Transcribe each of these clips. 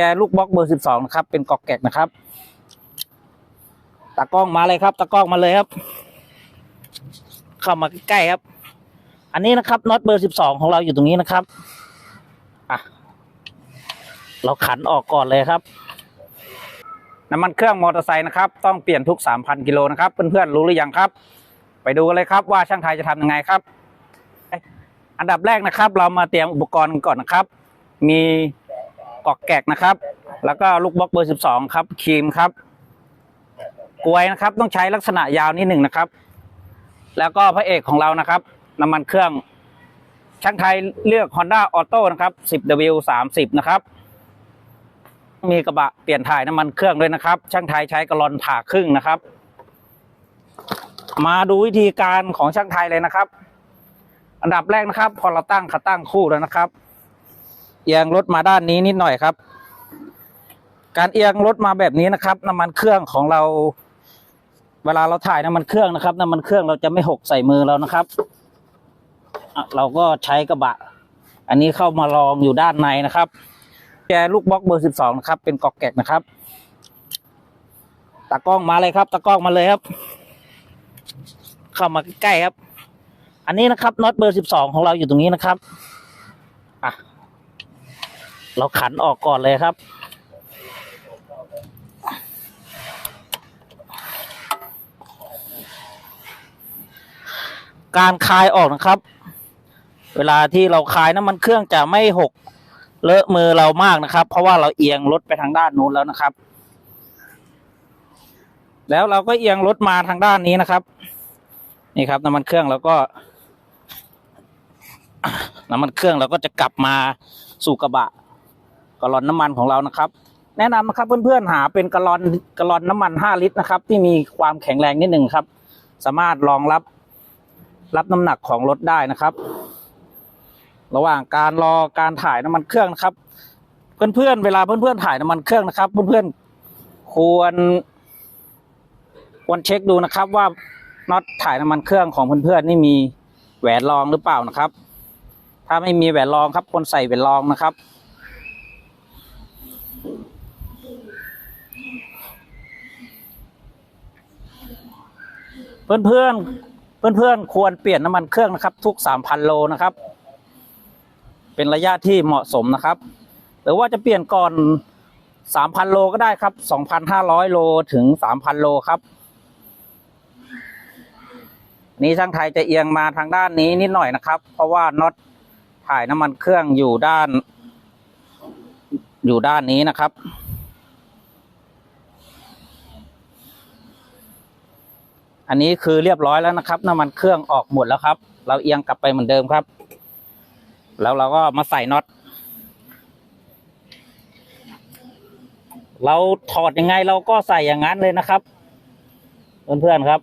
แกลูกบล็อกเบอร์สิบสองนะครับ เป็นกอกแกกนะครับตากล้องมาเลยครับตากล้องมาเลยครับ เข้ามาใกล้ครับ อันนี้นะครับน็อตเบอร์สิบสองของเราอยู่ตรงนี้นะครับอะเราขันออกก่อนเลยครับ น้ำมันเครื่องมอเตอร์ไซค์นะครับ ต้องเปลี่ยนทุกสามพันกิโลนะครับ เพื่อนๆรู้หรือยังครับ ไปดูกันเลยครับว่าช่างไทยจะทำยังไงครับ อันดับแรกนะครับ เรามาเตรียมอุปกรณ์ก่อนนะครับ มี กอกแกกนะครับ แล้วก็ลูกบล็อกเบอร์สิบสองครับครีมครับกลวยนะครับ ต้องใช้ลักษณะยาวนิดหนึ่งนะครับ แล้วก็พระเอกของเรานะครับน้ำมันเครื่องช่างไทยเลือก Honda Auto นะครับ 10W 30 นะครับ มีกระบะเปลี่ยนถ่ายน้ำมันเครื่องด้วยนะครับ ช่างไทยใช้กระลอนผ่าครึ่งนะครับ มาดูวิธีการของช่างไทยเลยนะครับ อันดับแรกนะครับ พอเราตั้งขาตั้งคู่แล้วนะครับ เอียงรถมาด้านนี้นิดหน่อยครับ การเอียงรถมาแบบนี้นะครับ น้ำมันเครื่องของเรา เวลาเราถ่ายน้ำมันเครื่องนะครับ น้ำมันเครื่องเราจะไม่หกใส่มือเรานะครับเราก็ใช้กระบะ อันนี้เข้ามาลองอยู่ด้านในนะครับแกลูกบล็อกเบอร์สิบสองนะครับ เป็นกอกแกกนะครับตากล้องมาเลยครับตากล้องมาเลยครับ เข้ามาใกล้ๆครับ อันนี้นะครับน็อตเบอร์สิบสองของเราอยู่ตรงนี้นะครับ อะ เราขันออกก่อนเลยครับ การคายออกนะครับ เวลาที่เราคายน้ำมันเครื่องจะไม่หกเลอะมือเรามากนะครับ เพราะว่าเราเอียงรถไปทางด้านนู้นแล้วนะครับ แล้วเราก็เอียงรถมาทางด้านนี้นะครับ นี่ครับน้ำมันเครื่องเราก็น้ำมันเครื่องเราก็จะกลับมาสู่กระบะ กระลอนน้ำมันของเรานะครับ แนะนำนะครับเพื่อนๆหาเป็นกระลอนกระลอนน้ำมันห้าลิตรนะครับ ที่มีความแข็งแรงนิดหนึ่งครับ สามารถรองรับรับน้ำหนักของรถได้นะครับ ระหว่างการรอการถ่ายน้ำมันเครื่องนะครับ เพื่อนๆเวลาเพื่อนๆถ่ายน้ำมันเครื่องนะครับ เพื่อนๆควรควรเช็คดูนะครับว่าน็อตถ่ายน้ำมันเครื่องของเพื่อนๆนี่มีแหวนรองหรือเปล่านะครับ ถ้าไม่มีแหวนรองครับควรใส่แหวนรองนะครับ เพื่อนๆเพื่อนๆควรเปลี่ยนน้ำมันเครื่องนะครับ ทุกสามพันโลนะครับ เป็นระยะที่เหมาะสมนะครับ หรือว่าจะเปลี่ยนก่อนสามพันโลก็ได้ครับสองพันห้าร้อยโลถึงสามพันโลครับนี่ช่างไทยจะเอียงมาทางด้านนี้นิดหน่อยนะครับ เพราะว่าน็อตถ่ายน้ำมันเครื่องอยู่ด้าน อยู่ด้านนี้นะครับ อันนี้คือเรียบร้อยแล้วนะครับน้ำมันเครื่องออกหมดแล้วครับ เราเอียงกลับไปเหมือนเดิมครับ แล้วเราก็มาใส่น็อตเราถอดยังไงเราก็ใส่อย่างนั้นเลยนะครับเพื่อนๆครับ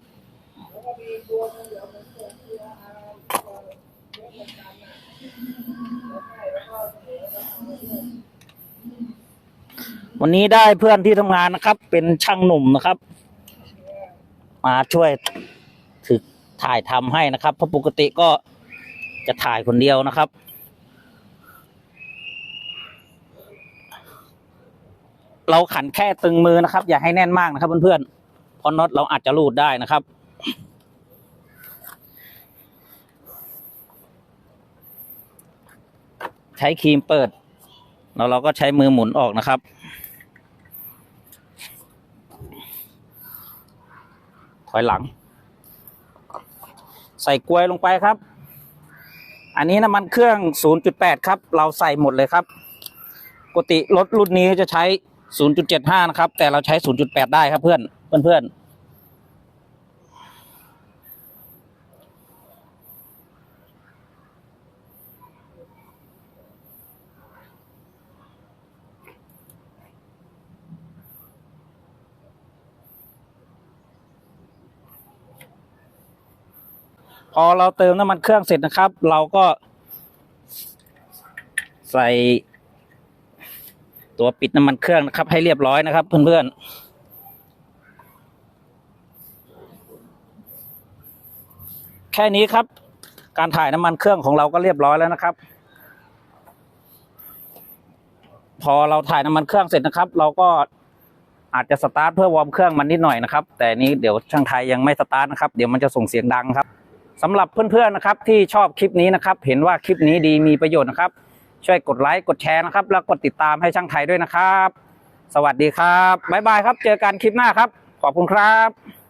วันนี้ได้เพื่อนที่ทำงานนะครับ เป็นช่างหนุ่มนะครับ มาช่วยถือถ่ายทำให้นะครับ เพราะปกติก็จะถ่ายคนเดียวนะครับ เราขันแค่ตึงมือนะครับ อย่าให้แน่นมากนะครับเพื่อนๆเพราะน็อตเราอาจจะรูดได้นะครับใช้ครีมเปิด แล้วเราก็ใช้มือหมุนออกนะครับ อยหลัง ใส่กล้วยลงไปครับ อันนี้น้ำมันเครื่อง 0.8 ครับ เราใส่หมดเลยครับปกติรถรุ่นนี้จะใช้ 0.75 นะครับ แต่เราใช้ 0.8 ได้ครับเพื่อนเพื่อนเพื่อน พอเราเติมน้ำมันเครื่องเสร็จนะครับ เราก็ ใส่ ตัวปิดน้ำมันเครื่องนะครับ ให้เรียบร้อยนะครับ เพื่อนๆแค่นี้ครับ การถ่ายน้ำมันเครื่องของเราก็เรียบร้อยแล้วนะครับ พอเราถ่ายน้ำมันเครื่องเสร็จนะครับ เราก็อาจจะสตาร์ทเพื่อวอร์มเครื่องมันนิดหน่อยนะครับ แต่นี้เดี๋ยวช่างไทยยังไม่สตาร์ทนะครับ เดี๋ยวมันจะส่งเสียงดังครับ สำหรับเพื่อนๆนะครับที่ชอบคลิปนี้นะครับเห็นว่าคลิปนี้ดีมีประโยชน์นะครับ ช่วยกดไลค์กดแชร์นะครับ แล้วกดติดตามให้ช่างไทยด้วยนะครับ สวัสดีครับบ๊ายบายครับ เจอกันคลิปหน้าครับ ขอบคุณครับ